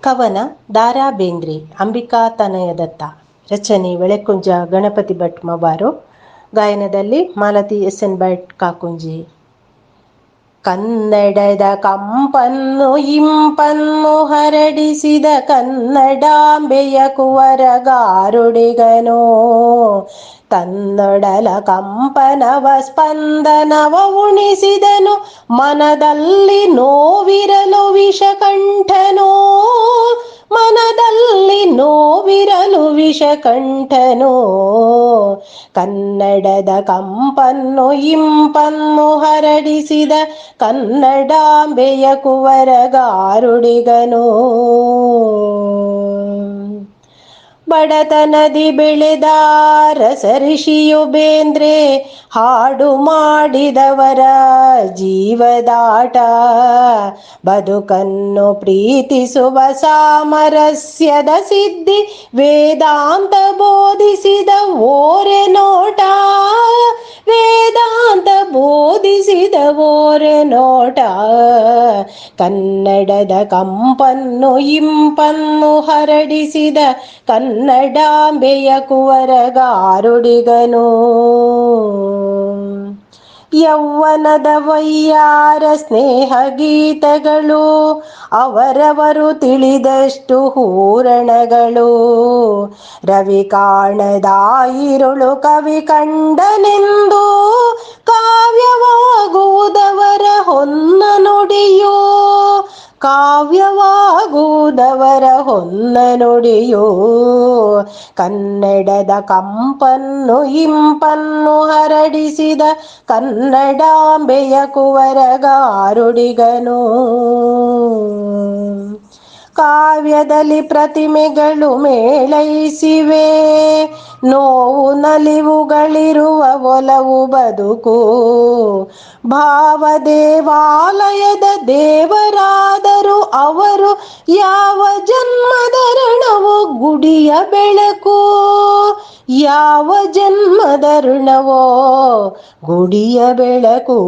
ಕವನ ದಾರಾ ಬೇಂದ್ರೆ ಅಂಬಿಕಾ ತನಯದತ್ತ ರಚನೆ ಬೆಳೆಕುಂಜ ಗಣಪತಿ ಭಟ್ ಮಬಾರು. ಗಾಯನದಲ್ಲಿ ಮಾಲತಿ ಎಸ್ ಎನ್ ಭಟ್ ಕಾಕುಂಜಿ. ಕನ್ನಡದ ಕಂಪನ್ನು ಇಂಪನ್ನು ಹರಡಿಸಿದ ಕನ್ನಡಾಂಬೆಯ ಕುವರಗಾರುಡಿಗನೋ. ತನ್ನೊಡಲ ಕಂಪನವ ಸ್ಪಂದನವ ಉಣಿಸಿದನು, ಮನದಲ್ಲಿ ನೋವಿರಲು ವಿಷಕಂಠನೋ, ಮನದಲ್ಲಿ ನೋವಿರಲು ವಿಷಕಂಠನೋ. ಕನ್ನಡದ ಕಂಪನ್ನು ಇಂಪನ್ನು ಹರಡಿಸಿದ ಕನ್ನಡಾಂಬೆಯ ಕುವರಗಾರುಡಿಗನೋ. ಬಡತನದಿ ಬೆಳೆದ ರಸಋಷಿಯು ಬೇಂದ್ರೆ, ಹಾಡು ಮಾಡಿದವರ ಜೀವದಾಟ. ಬದುಕನ್ನು ಪ್ರೀತಿಸುವ ಸಾಮರಸ್ಯದ ಸಿದ್ಧಿ, ವೇದಾಂತ ಬೋಧಿಸಿದ ಓರೆ ನೋಟ. ವೇದಾಂತ ಬೋಧಿಸಿದ ಓರೆ ನೋಟ. ಕನ್ನಡದ ಕಂಪನ್ನು ಇಂಪನ್ನು ಹರಡಿಸಿದ ಕನ್ನಡಾಂಬೆಯ ಕುವರಗಾರುಡಿಗನು. ಯೌವನದ ವಯ್ಯಾರ ಸ್ನೇಹ ಗೀತಗಳು, ಅವರವರು ತಿಳಿದಷ್ಟು ಹೂರಣಗಳು. ರವಿ ಕಾಣದಾಯಿರುಳು ಕವಿ ಕಂಡನೆಂದು ಕಾವ್ಯವಾಗುವುದವರ ಕಾವ್ಯವಾಗುವುದವರ ಹೊನ್ನ ನುಡಿಯೋ. ಕನ್ನಡದ ಕಂಪನ್ನು ಇಂಪನ್ನು ಹರಡಿಸಿದ ಕನ್ನಡಾಂಬೆಯ ಕುವರಗಾರುಡಿಗನು. ಕಾವ್ಯದಲ್ಲಿ ಪ್ರತಿಮೆಗಳು ಮೇಳೈಸಿವೆ. ನೋವು ನಲಿವುಗಳಿರುವ ಒಲವು ಬದುಕು. ಭಾವ ದೇವಾಲಯದ ಅವರು ಯಾವ ಜನ್ಮದ ಋಣವು ಗುಡಿಯ ಬೆಳಕು, ಯಾವ ಜನ್ಮದ ಋಣವೋ ಗುಡಿಯ ಬೆಳಕು.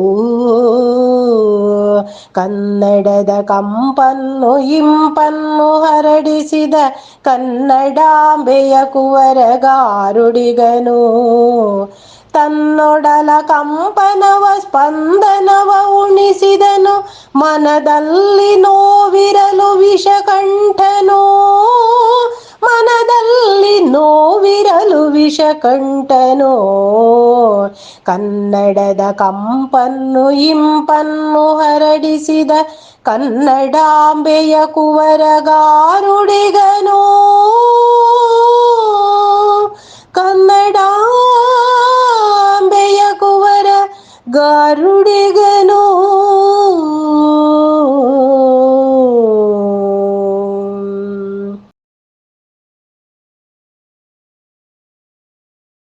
ಕನ್ನಡದ ಕಂಪನ್ನು ಇಂಪನ್ನು ಹರಡಿಸಿದ ಕನ್ನಡಾಂಬೆಯ ಕುವರಗಾರುಡಿಗನು. ಕಂಪನವ ಸ್ಪಂದನವ ಉಣಿಸಿದನು, ಮನದಲ್ಲಿ ನೋವಿರಲು ವಿಷಕಂಠನೋ. ಮನದಲ್ಲಿ ನೋವಿರಲು ವಿಷಕಂಠನೋ. ಕನ್ನಡದ ಕಂಪನ್ನು ಇಂಪನ್ನು ಹರಡಿಸಿದ ಕನ್ನಡಾಂಬೆಯ ಕುವರಗಾರುಡಿಗನೋ. ಕನ್ನಡಾಂಬೆಯ ಕುವರ ಗಾರುಡಿಗನೋ